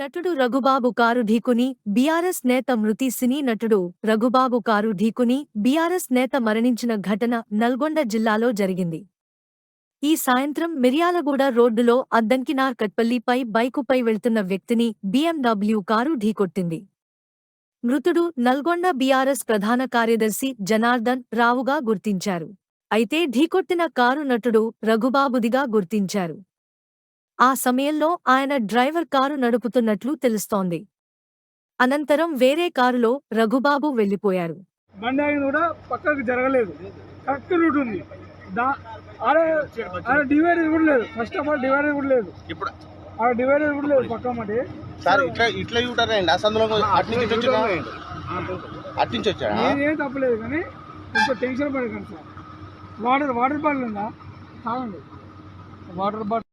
నటుడు Raghubabu car ఢీకుని BRS నేత మృతి సినీ నటుడు రఘుబాబు కారు ఢీకుని బీఆర్ఎస్ నేత మరణించిన ఘటన నల్గొండ జిల్లాలో జరిగింది. ఈ సాయంత్రం మిర్యాలగూడ రోడ్డులో అద్దంకినార్ కట్పల్లిపై బైకుపై వెళ్తున్న వ్యక్తిని బీఎండబ్ల్యూ కారు ఢీకొట్టింది. మృతుడు నల్గొండ బీఆర్ఎస్ ప్రధాన కార్యదర్శి జనార్దన్ రావుగా గుర్తించారు. అయితే ఢీకొట్టిన కారు నటుడు రఘుబాబుదిగా గుర్తించారు. ఆ సమయంలో ఆయన డ్రైవర్ కారు నడుపుతున్నట్లు తెలుస్తోంది. అనంతరం వేరే కారులో రఘుబాబు వెళ్ళిపోయారు బండి కూడా పక్కకు జరగలేదు. కరెక్ట్ రూట్ ఉంది. డివైడర్ కూడా లేదు. ఫస్ట్ ఆఫ్ ఆల్ డివైడర్ కూడా లేదు. ఇప్పుడు ఆడ డివైడర్ కూడా లేదు పక్క మటి. సార్ ఇట్లా ఇట్లా యూటర్ అండి అసలు అటు నుంచి ఇటు వచ్చినా అటు నుంచి వచ్చాడా? ఏం తప్పలేదు కానీ కొంచెం టెన్షన్ పడకండి సార్. వాటర్ వాటర్ బాటిల్ ఉందా? తాగండి. Water bottle